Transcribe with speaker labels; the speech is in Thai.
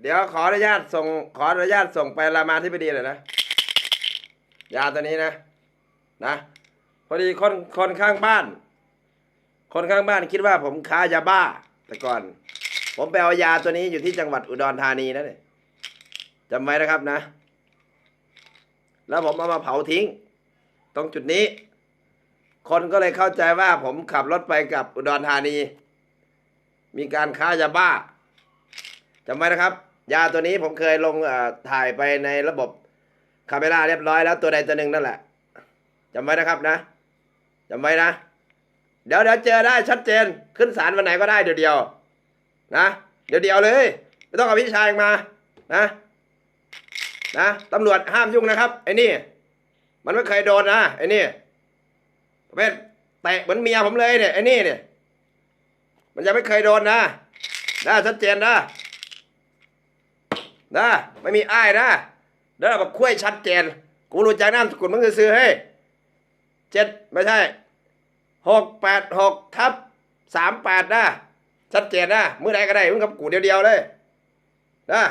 Speaker 1: เดี๋ยวขออนุญาตส่งขออนุญาตส่งไปรามาธิบดีหน่อยนะยาตัวนี้นะ นะพอดีคนคนข้างบ้าน คนข้างบ้านคิดว่าผมค้ายาบ้า แต่ก่อน ผมไปเอายาตัวนี้อยู่ที่จังหวัดอุดรธานีนะเนี่ยจำไว้นะครับนะ แล้วผมเอามาเผาทิ้ง ตรงจุดนี้ คนก็เลยเข้าใจว่าผมขับรถไปกับอุดรธานี มีการค้ายาบ้าจำไว้นะครับ ยาตัวนี้ผมเคยลงถ่ายไปในระบบคาเมราเรียบร้อยแล้วตัวใดตัวหนึ่งนั่นแหละจำไว้นะครับนะจำไว้นะ เดี๋ยวเดี๋ยวเจอได้ชัดเจนขึ้นศาลวันไหนก็ได้เดี๋ยวเดียวนะเดี๋ยวเดียวเลยไม่ต้องเอาพี่ชายมานะนะตำรวจห้ามยุ่งนะครับไอ้นี่ มันไม่เคยโดนนะไอ้นี่ประเภทเตะเหมือนเมียผมเลยเนี่ยไอ้นี่เนี่ยมันยังไม่เคยโดนนะนะชัดเจนนะ นะไม่มีอ้ายนะเด้อแบบคุยชัดเจน กูรู้จักน้ำสกุลมึงซื้อให้เจ็ดไม่ใช่หกแปดหกทับสามแปดนะชัดเจนนะมือใดก็ได้มึงกับกูเดียวๆเลยนะ